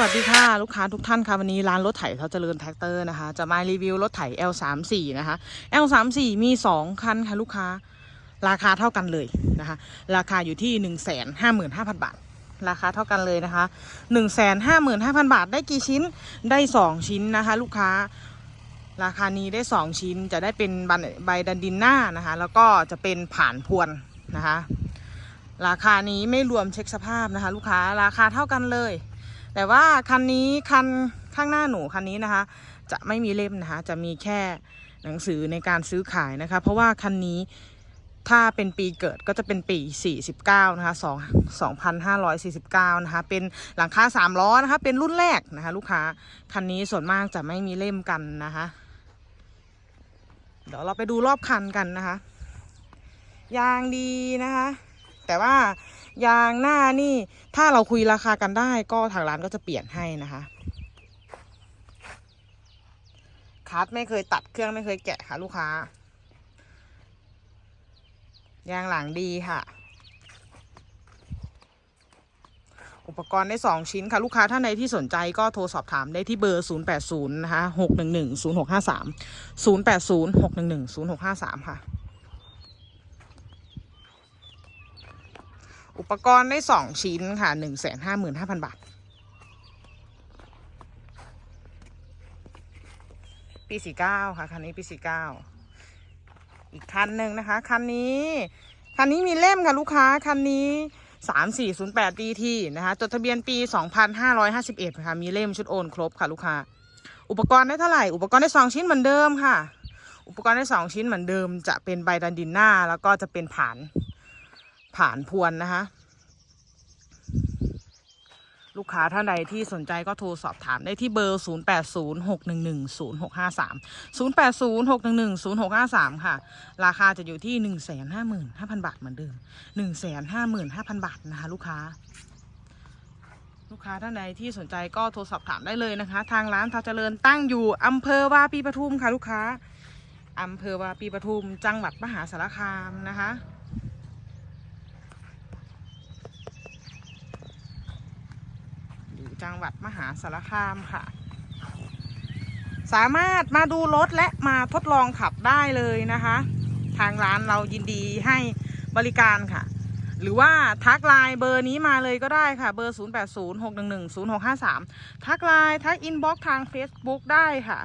วัสดีค่ะ ลูกค้าทุกท่านค่ะ วันนี้ร้านรถไถเทาเจริญแท็กเตอร์นะคะ จะมารีวิวรถไถ L34 นะคะ L34 มี 2 คันค่ะ ลูกค้าราคาเท่ากันเลยนะคะ ราคาอยู่ที่ 1 5 5 0 0 0 บาท ราคาเท่ากันเลยนะคะ 1 5 5 0 0 0 บาท ได้กี่ชิ้นได้ 2 ชิ้นนะคะ ลูกค้าราคานี้ได้ 2 ชิ้นจะได้เป็นใบใบดันดินหน้านะคะ แล้วก็จะเป็นผ่านพวนนะคะ ราคานี้ไม่รวมเช็คสภาพนะคะ ลูกค้าราคาเท่ากันเลย แต่ว่าคันนี้คันข้างหน้าหนูคันนี้นะคะ จะไม่มีเล่มนะคะ จะมีแค่หนังสือในการซื้อขายนะคะ เพราะว่าคันนี้ถ้าเป็นปีเกิดก็จะเป็นปี 49 นะคะ 2 2549 นะคะ เป็นหลังคา3ล้อนะคะ เป็นรุ่นแรกนะคะ ลูกค้า คันนี้ส่วนมากจะไม่มีเล่มกันนะคะ เดี๋ยวเราไปดูรอบคันกันนะคะ ยางดีนะคะ แต่ว่า ยางหน้านี่ ถ้าเราคุยราคากันได้ก็ทางร้านก็จะเปลี่ยนให้นะคะคัสไม่เคยตัดเครื่องไม่เคยแกะค่ะ ลูกค้า ยางหลังดีค่ะ อุปกรณ์ได้2ชิ้นค่ะ ลูกค้าท่านใดที่สนใจก็โทรสอบถามได้ที่เบอร์ 080 นะคะ 611 0653 080 611 0653 ค่ะ อุปกรณ์ได้สองชิ้นค่ะหนึ่งแสนห้าหมื่นห้าพันบาท ปีสี่เก้าค่ะคันนี้ปีสี่เก้าอีกคันหนึ่งนะคะ คันนี้ คันนี้มีเล่มค่ะลูกค้า คันนี้สามสี่ศูนย์แปดดีทีนะคะ จดทะเบียนปีสองพันห้าร้อยห้าสิบเอ็ดค่ะ มีเล่มชุดโอนครบค่ะลูกค้า อุปกรณ์ได้เท่าไหร่ อุปกรณ์ได้สองชิ้นเหมือนเดิมค่ะ อุปกรณ์ได้สองชิ้นเหมือนเดิม จะเป็นใบดันดินหน้าแล้วก็จะเป็นผาน ผ่านพวนนะคะ ลูกค้าท่านใดที่สนใจก็โทรสอบถามได้ที่เบอร์ 0806110653 0806110653 ค่ะ ราคาจะอยู่ที่ 155,000 บาทเหมือนเดิม 155,000 บาทนะคะ ลูกค้าลูกค้าท่านใดที่สนใจก็โทรสอบถามได้เลยนะคะ ทางร้านทาเจริญตั้งอยู่อำเภอวาปีปทุมค่ะลูกค้าอำเภอวาปีปทุม จังหวัดมหาสารคามนะคะ อยู่ จังหวัดมหาสารคามค่ะ สามารถมาดูรถและมาทดลองขับได้เลยนะคะ ทางร้านเรายินดีให้บริการค่ะ หรือว่าทักไลน์เบอร์นี้มาเลยก็ได้ค่ะ เบอร์ 0806110653 ทักไลน์ทักอินบ็อกทาง Facebook ได้ค่ะ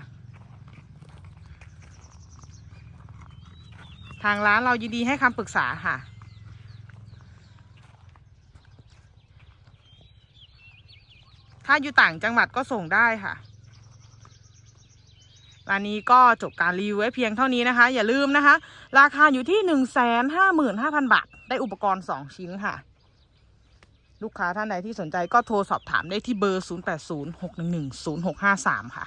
ทางร้านเรายินดีให้คำปรึกษาค่ะ ถ้าอยู่ต่างจังหวัดก็ส่งได้ค่ะร้านนี้ก็จบการรีวิวไว้เพียงเท่านี้นะคะ อย่าลืมนะคะ ราคาอยู่ที่หนึ่งแสนห้าหมื่นห้าพันบาท ได้อุปกรณ์สองชิ้นค่ะ ลูกค้าท่านใดที่สนใจก็โทรสอบถามได้ที่เบอร์ 0806110653 ค่ะ